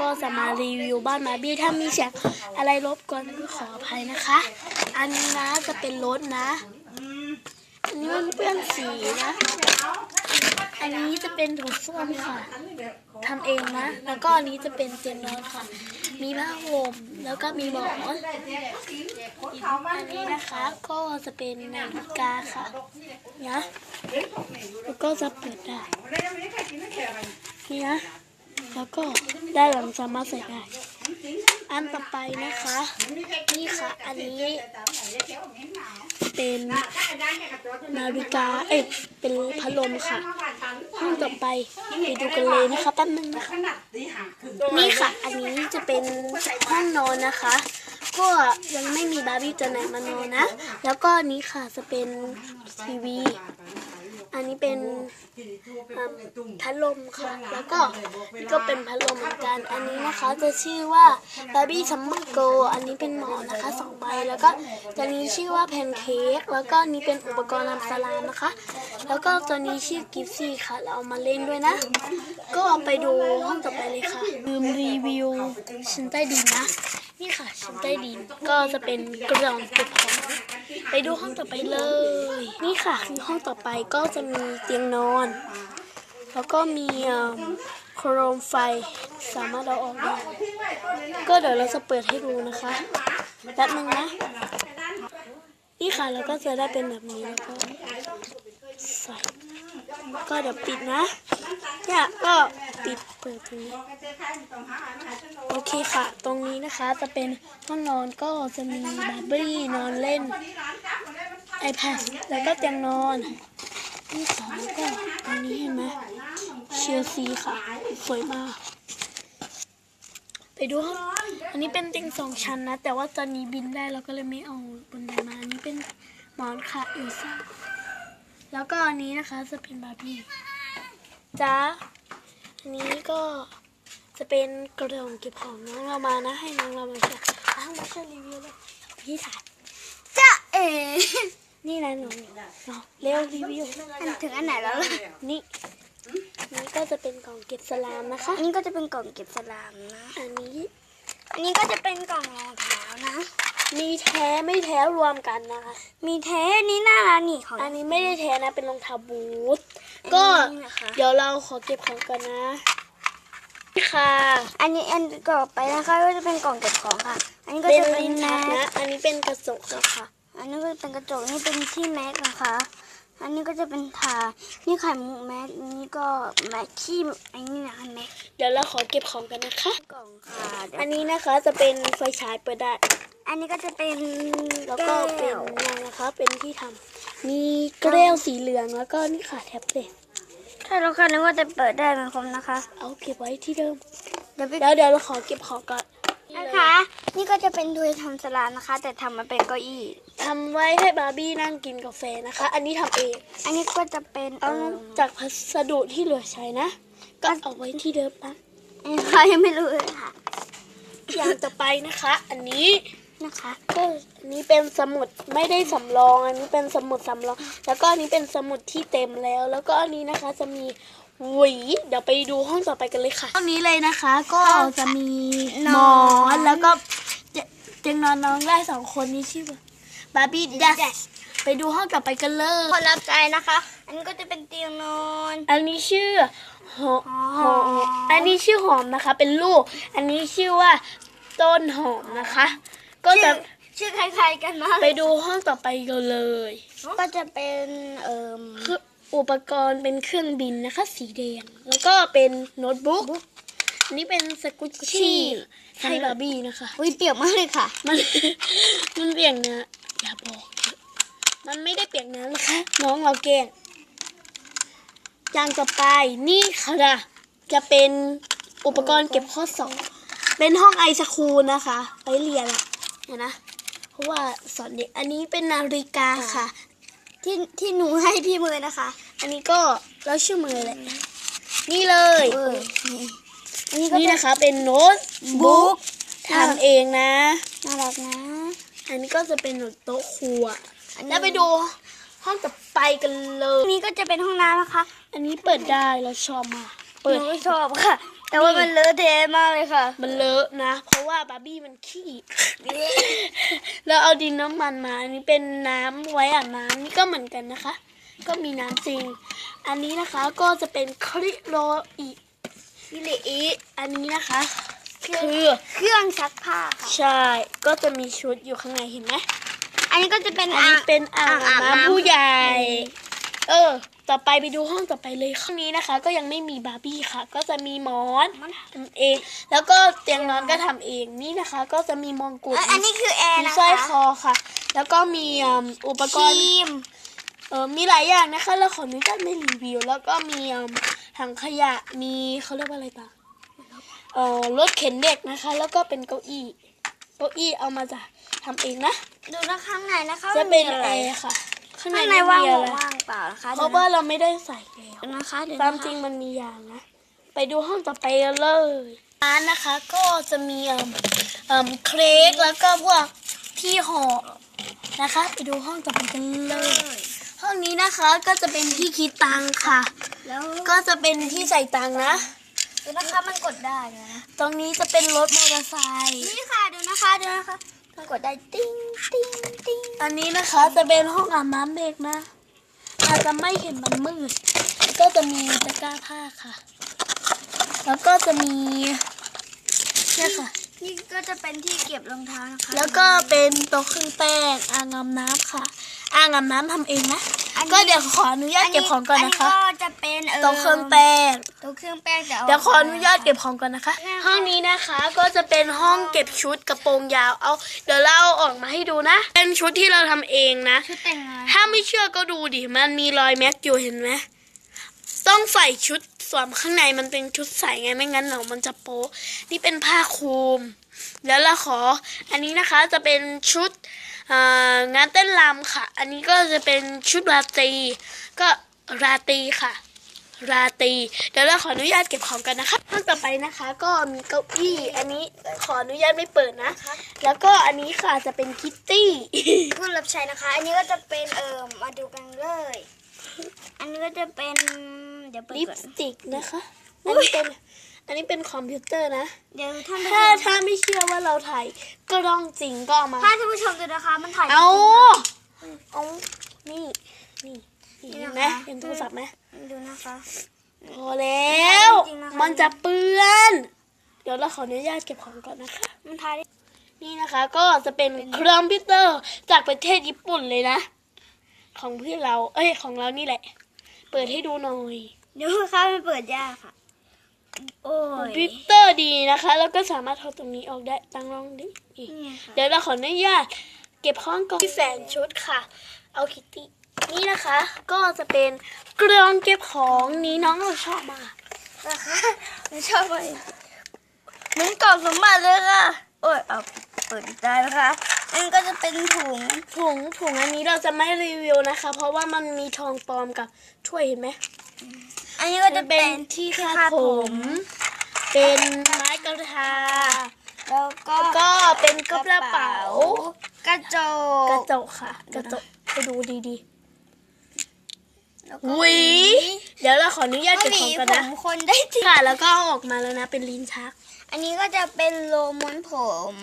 ก็จะมารีวิวบ้านบาบี้ถ้ามีเสียงอะไรรบกวนก็ขออภัยนะคะ อันนี้นะจะเป็นรถนะ อันนี้มันเปื้อนสีนะ อันนี้จะเป็นโถส้วมค่ะทำเองนะ แล้วก็อันนี้จะเป็นเตียงนอนค่ะ มีผ้าห่มแล้วก็มีหมอนอันนี้นะคะก็จะเป็นนาฬิกาค่ะนะแล้วก็จะเปิดได้นี่นะ แล้วก็ได้หลังสามารถใส่ได้ อันต่อไปนะคะ นี่ค่ะ อันนี้ เป็นนาฬิกา เอ้ยเป็นพัดลมค่ะ ห้องต่อไปไปดูกันเลยนะคะแป๊บนึงนะคะ นี่ค่ะ อันนี้จะเป็นห้องนอนนะคะ ก็ยังไม่มีบาร์บี้ตัวไหนมานอนนะ แล้วก็นนี้ค่ะจะเป็นทีวี อันนี้เป็นพัดลมค่ะ แล้วก็นี่ก็เป็นพัดลมเหมือนกัน อันนี้นะคะจะชื่อว่าบาร์บี้ซัมเมอร์โกอันนี้เป็นหมอนนะคะสองใบ แล้วก็ตัวนี้ชื่อว่าแพนเค้ก แล้วก็นนี้เป็นอุปกรณ์ทำสลามนะคะ แล้วก็ตัวนี้ชื่อกิฟซี่ค่ะ เราเอามาเล่นด้วยนะ ก็ไปดูห้องต่อไปเลยค่ะ ลืมรีวิวชั้นใต้ดินนะ นี่ค่ะชั้นใต้ดินก็จะเป็นกล่องเก็บของไปดูห้องต่อไปเลย นี่ค่ะคือห้องต่อไปก็จะมีเตียงนอน แล้วก็มีโครมไฟสามารถเอาออกได้ ก็เดี๋ยวเราจะเปิดให้ดูนะคะแป๊บนึงนะ นี่ค่ะแล้วก็จะได้เป็นแบบนี้แล้วก็ใส่ก็เดี๋ยวปิดนะเนี่ยก็ ปิดเปิดตรงนี้โอเคค่ะ ตรงนี้นะคะจะเป็นห้องนอนก็จะมีบาร์บี้นอนเล่น iPad แล้วก็เตียงนอนนี่ค่ะแล้วก็ตรงนี้เห็นไหมเชลซีค่ะ สวยมาก ไปดูห้องอันนี้เป็นเตียงสองชั้นนะ แต่ว่าตอนนี้บินได้เราก็เลยไม่เอาบนไดมาอันนี้เป็นหมอนค่ะเอลซ่าแล้วก็อันนี้นะคะจะเป็นบาร์บี้จ้า นนี้ก็จะเป็นกระดองเก็บของน้องเรามานะ ให้น้องเรามาช่วยอ้าวมาช่วยรีวิวเลยพี่ถ่ายจ้าเอ๋นี่นะหนูน้องเร็วรีวิวอันถึงอันไหนแล้วล่ะนี่นี่ก็จะเป็นกล่องเก็บสลามนะคะ อันนี้ก็จะเป็นกล่องเก็บสลามนะ อันนี้ อันนี้ก็จะเป็นกล่องรองเท้านะ มีแท้ไม่แท้รวมกันนะคะ มีแท้นี่น่ารักนี่ของอันนี้ไม่ได้แท้นะ เป็นรองเท้าบูทก็นี่นะคะเดี๋ยวเราขอเก็บของกันนะนี่ค่ะ อันนี้อันต่อไปนะคะก็จะเป็นกล่องเก็บของค่ะ อันนี้ก็เป็นจะเป็นลิ้นแมชักสนะ อันนี้เป็นกระจกค่ะอันนี้ก็เป็นกระจกนี่เป็นที่แม็กนะคะ อันนี้ก็จะเป็นถานี่ไข่มุกแม็กนี่ก็แม็กที่อันนี้นะคะแม็กเดี๋ยวเราขอเก็บของกันนะคะ กล่องค่ะเดี๋ยวอันนี้นะคะจะเป็นไฟฉายเปิดได้ อันนี้ก็จะเป็นแล้วก็เป็นเนี่ยนะคะเป็นที่ทำมีแก้วสีเหลืองแล้วก็นี่ค่ะแท็บเล็ตถ้าเราคันนึกว่าจะเปิดได้เหมือนผมนะคะ เอาเก็บไว้ที่เดิมเดี๋ยวไปเดี๋ยวเดี๋ยวเราขอเก็บของก่อนนะคะ นี่ก็จะเป็นถ้วยทำสลามนะคะ แต่ทำมาเป็นเก้าอี้ทำไว้ให้บาร์บี้นั่งกินกาแฟนะคะ อันนี้ทำเอง อันนี้ก็จะเป็นเอเอาอจากพัสดุที่เหลือใช้นะ ก็เอาไว้ที่เดิมนะอันนี้เรายังไม่รู้เลยค่ะอย่างต่อไปนะคะ อันนี้ นะคะก็อันนี้เป็นสมุดไม่ได้สำรอง อันนี้เป็นสมุดสำรอง แล้วก็อันนี้เป็นสมุดที่เต็มแล้ว แล้วก็อันนี้นะคะจะมีหวีเดี๋ยวไปดูห้องต่อไปกันเลยค่ะห้องนี้เลยนะคะ ก็จะมีหมอนแล้วก็เตียงนอนน้องได้สองคนนี้ชื่อบาร์บี้ดัสไปดูห้องต่อไปกันเลยคนรับใจนะคะ อันนี้ก็จะเป็นเตียงนอน อันนี้ชื่อหอหอมหอมอันนี้ชื่อหอมนะคะ เป็นลูก อันนี้ชื่อว่าต้นหอมนะคะ ก็จะชื่อคล้ายๆกันมากไปดูห้องต่อไปกันเลย ก็จะเป็นเอ่มคืออุปกรณ์เป็นเครื่องบินนะคะ สีแดง แล้วก็เป็นโน้ตบุ๊กอันนี้เป็นสกุชชี่ให้บาร์บี้นะคะอุ้ยเปียกมากเลยค่ะ มันมันเปียกนะอย่าบอก มันไม่ได้เปียกน้ำนะคะ น้องเราแกล้งอย่างต่อไปนี่ค่ะจะเป็นอุปกรณ์เก็บข้อสอบเป็นห้องไอสคูลนะคะ ไปเรียนอะเห็ นนะ เพราะว่าสอนเด็กอันนี้เป็นนาฬิกาค่ะ ที่ที่หนูให้พี่มือนะคะ อันนี้ก็เราชื่อมือเลยนี่เลยเออนี่อันนี้ก็นี่จะนะคะเป็นโน้ตบุ๊บุ๊กกทำเองนะน่ารักนะ อันนี้ก็จะเป็นโต๊ะครัวอันนี้แล้วไปดูห้องต่อไปกันเลยอันนี้ก็จะเป็นห้องน้ำนะคะ อันนี้เปิดได้เราชอบมากหเปิดนูชอบค่ะ แต่ว่ามันเลอะเทะมากเลยค่ะ มันเลอะนะ เพราะว่าบาร์บี้มันขี้ แล้วเอาดินน้ำมันมา อันนี้เป็นน้ำไว้อาบน้ำนี่ก็เหมือนกันนะคะ ก็มีน้ำจริง อันนี้นะคะก็จะเป็นคริโรอิฟิเลอิอันนี้นะคะ คือเครื่องซักผ้าค่ะ ใช่ ก็จะมีชุดอยู่ข้างในเห็นไหมอันนี้ก็จะเป็นอันอ่านี้งเป็นอ่างอ่างอาบน้ำน้ำผู้ใหญ่ เออ ต่อไปไปดูห้องต่อไปเลยห้องนี้นะคะ ก็ยังไม่มีบาร์บี้ค่ะ ก็จะมีหมอนทำเอง แล้วก็เตียงนอนก็ทำเองนี่นะคะ ก็จะมีมงกุฎเอ้ยอันนี้คือแอร์มีนะสร้อยคะคอค่ะ แล้วก็มีอืมอุปคกรณ์รีมเออมีหลายอย่างนะคะแล้วขออนุญาตไม่รีวิว แล้วก็มีอืมถังขยะมีเขาเรียกว่าอะไรต่างเออรถเข็นเด็กนะคะ แล้วก็เป็นเก้าอี้เก้าอี้เอามาจากทำเองนะ ดูนะข้างในนะคะจะเป็นมัมีแอไรร์ค่ะ ข้างในข้างในไม่ว่างมีอะไรว่างเปล่านะคะเพราะว่าเราไม่ได้ใส่แล้วเดี๋ยวนะคะเดี๋ยวตานะมคะจริงมันมีอย่างนะ ไปดูห้องต่อไปกันเลยร้านนะคะก็จะมีเอ่มเอ่มเค้กแล้วก็พวกที่ห่อนะคะ ไปดูห้องต่อไปกันเลย ห้องนี้นะคะก็จะเป็นที่คิดตังค่ะ แล้วก็จะเป็นที่ใส่ตังนะ ดูนะคะมันกดได้นะ ตรงนี้จะเป็นรถมอเตอร์ไซค์นี่ค่ะดูนะคะดูนะคะมัน กดได้ติ้งติ้งติ้งอันนี้นะคะจะเป็นห้องอาบน้ำเด็กนะ อาจจะไม่เห็นมันมืด ก็จะมีตะกร้าผ้าค่ะ แล้วก็จะมีเนี่ยค่ะ นี่ก็จะเป็นที่เก็บรองเท้านะคะ แล้วก็เป็นโต๊ะเครื่องแป้งอ่างอาบน้ำค่ะ อ่างอาบน้ำทำเองนะก็เดี๋ยวขออนุญาตเก็บของก่อนนะคะ อันนี้ก็จะเป็นเออโต๊ะเครื่องแป้งโต๊ะเครื่องแป้งแต่เดี๋ยวขออนุญาตเก็บของก่อนนะคะ ห้องนี้นะคะก็จะเป็นห้องเก็บชุดกระโปรงยาว เอา เดี๋ยวเราเอาออกมาให้ดูนะ เป็นชุดที่เราทำเองนะ ชุดแต่งงานถ้าไม่เชื่อก็ดูดิ มันมีรอยแม็กอยู่เห็นไหม ต้องใส่ชุดสวมข้างในมันเป็นชุดใส่ไงไม่งั้นเดี๋ยวมันจะโป๊ะนี่เป็นผ้าคลุม แล้วเราขอ อันนี้นะคะจะเป็นชุดอ่า งานเต้นรำค่ะ อันนี้ก็จะเป็นชุดราตรี ก็ราตรีค่ะ ราตรี เดี๋ยวเราขออนุญาตเก็บของกันนะคะห้องต่อไปนะคะ ก็มีเก้าอี้ อันนี้ขออนุญาตไม่เปิดนะ แล้วก็อันนี้ค่ะจะเป็นคิตตี้ผู้รับใช้นะคะ อันนี้ก็จะเป็นเออมาดูกันเลย อันนี้ก็จะเป็นเดี๋ยวเปิดลิปก่อนสติกนะคะอันนี้เป็น อันนี้เป็นคอมพิวเตอร์นะ เดี๋ยวท่านผู้ชถ้ามถ้าไม่เชื่อว่าเราถ่ายกล้องจริงก็เอามา ถ้าท่านผู้ชมดูนะคะ มันถ่ายเอาจริงเอานี่ นี่นี่นี่เห็นะคะนไหมเห็นโทรศัพท์ไหมๆดูนะคะ พอแล้ว จริงๆนะคะ มันจะเปื้อน เดี๋ยวเราขออนุญาตเก็บของก่อนนะคะ มันถ่ายได้นี่นะคะก็จะเป็นคอมพิวเตอร์จากประเทศญี่ปุ่นเลยนะ ของเพื่อนเรา เอ้ยของเรานี่แหละ เปิดให้ดูหน่อย เดี๋ยวนะคะมันเปิดยากค่ะ โอ้คอยมพิวเตอร์ดีนะคะ แล้วก็สามารถถอดตรงนี้ออกได้ตั้งลองดินี่นี่ค่ะเดี๋ยวเราขออนุญาตเก็บข้องก่อนที่แฟนชุดค่ะ เอาคิตตี้นี่นะคะ ก็จะเป็นกล่องเก็บของนี้น้องเราชอบมากนะคะไม่ชอบไปเหมือนกล่องสมบัติเลยค่ะ โอ้ยเอาเปิดได้นะคะอันนก็จะเป็นถุงถุงถุงอันนี้เราจะไม่รีวิวนะคะ เพราะว่ามันมีทองปลอมกับถ้วยเห็นไหม อันนี้ก็จะเป็เป็นนที่คาดผม เป็นไม้กระทา แล้วก็แล้วก็เป็นกระเป๋า กระจกระกจกค่ะ กระจกไปดูดีแล้วๆก็หวีเดี๋ยวเราขออนุญาตก็เก็บหวีของกันผนะมคนได้จริงค่ะ แล้วก็เอาออกมาแล้วนะ เป็นลิ้นชัก อันนี้ก็จะเป็นโลม้วนผม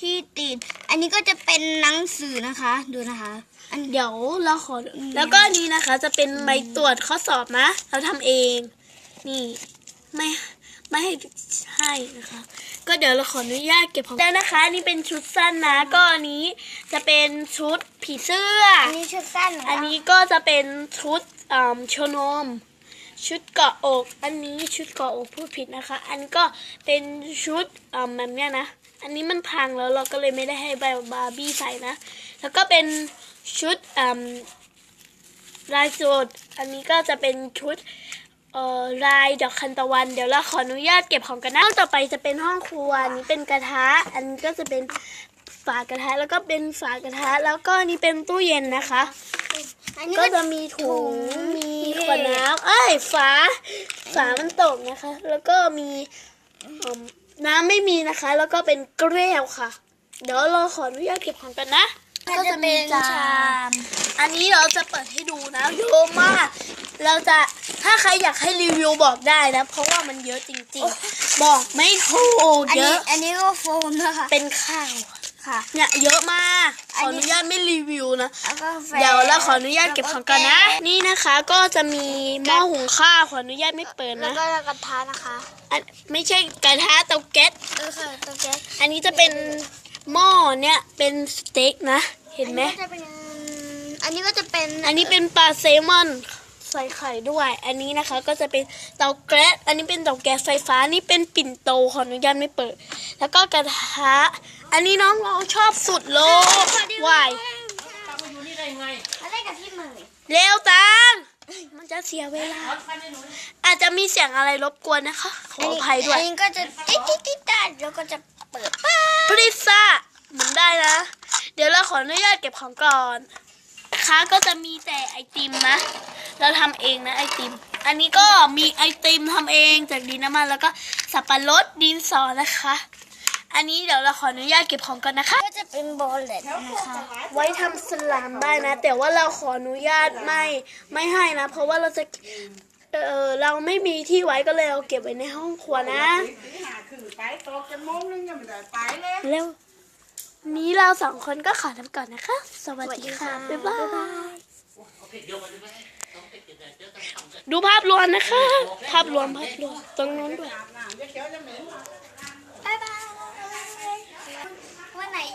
ที่ติดอันนี้ก็จะเป็นหนังสือนะคะ ดูนะคะ อันเดี๋ยวเราขอแล้วก็อันนี้นะคะ จะเป็นใบตรวจข้อสอบนะ เราทำเอง นี่ไม่ไม่ให้ใช่นะคะ ก็เดี๋ยวเราขออนุญาตเก็บของแล้วนะคะอันนี่เป็นชุดสั้นนะก็อันนี้จะเป็นชุดผีเสื้อ อันนี้ชุดสั้นนะคะอันนี้ก็จะเป็นชุดอ่าโชว์นม ชุดเกาะอก อันนี้ชุดเกาะอกพูดผิดนะคะ อันนี้ก็เป็นชุดอ่าแบบเนี้ยนะ อันนี้มันพังแล้วเราก็เลยไม่ได้ให้บาร์บี้ใส่นะ แล้วก็เป็นชุดอ่าลายสูตรอันนี้ก็จะเป็นชุดเอ่อลายดอกคันตะวัน เดี๋ยวเราขออนุญาตเก็บของกันนะห้องต่อไปจะเป็นห้องครัวอันนี้เป็นกระทะ อันนี้ก็จะเป็นฝากระทะแล้วก็เป็นฝากระทะ แล้วก็อันนี้เป็นตู้เย็นนะคะอันนี้ก็ก็จะมีถุงมีนี่ขวดน้ำเอ้ยฝาฝามันตกนะคะ แล้วก็มีเอิ่ม น้ำไม่มีนะคะ แล้วก็เป็นแก้วค่ะ เดี๋ยวเราขออนุญาตเก็บของกันนะ ก็จะมีจานอันนี้เราจะเปิดให้ดูนะเยอะมาก เราจะถ้าใครอยากให้รีวิวบอกได้นะ เพราะว่ามันเยอะจริงๆ บอกไม่ถูกอันเยนี้อะ อันนี้ก็โฟมนะคะ เป็นข้าว ค่ะ เนี่ยเยอะมากขอันอนี้อนุญาตไม่รีวิวนะ แล้วก็แฟเดี๋ยวเราขออนุญาตเก็บของก่อนนะ นี่นะคะก็จะมีหม้อหุงข้าวขออนุญาตไม่เปิดแล้วนะก็กระทะนะคะอันไม่ใช่กระทะเตาแก๊สเออค่ะตัวแก๊สอันนี้จะเป็นหม้อเนี่ยเป็นสเต็กนะ เห็นไหมอันนี้ก็จะเป็นอันนี้ก็จะเป็นอันนี้เป็นปลาเซลมอนใส่ไข่ด้วย อันนี้นะคะก็จะเป็นเตาแก๊สอันนี้เป็นเตาแก๊สไฟฟ้านี่เป็นปิ่นโตขออนุญาตไม่เปิด แล้วก็กระทะ อันนี้น้องเราชอบสุดโลกวายแล้วได้กับที่มือเร็วตังมันจะเสียเวลา อาจจะมีเสียงอะไรรบกวนนะคะ ขออภัยด้วยอันนี้ก็จะติ๊ดติ๊ดติ๊ดตัดแล้วก็จะเปิดป้าพริซซ่าหมุนได้นะ เดี๋ยวเราขออนุญาตเก็บของก่อนนะคะก็จะมีแต่ไอติมนะ เราทำเองนะไอติม อันนี้ก็มีไอติมทำเองจากดินน้ำมันแล้วก็สับปะรดดินสอนะคะ อันนี้เดี๋ยวเราขออนุญาตเก็บของก่อนนะคะ ก็จะเป็นโบลเลตนะคะ ไว้ทำสลามได้นะ แต่ว่าเราขออนุญาตไม่ไม่ให้นะ เพราะว่าเราจะเออเราไม่มีที่ไว้ก็เลยเอาเก็บไว้ในห้องครัวนะหาคือไปโตะกันโมงนึงยังไม่ได้ไปเลย เร็ว นี้เราสองคนก็ขอทำก่อนนะคะ สวัสดีค่ะ บ๊ายบาย ดูภาพรวมนะคะ ภาพรวมภาพรวมตรงนู้นด้วย อาบน้ำเดี๋ยวเดี๋ยวจะเหม็น when I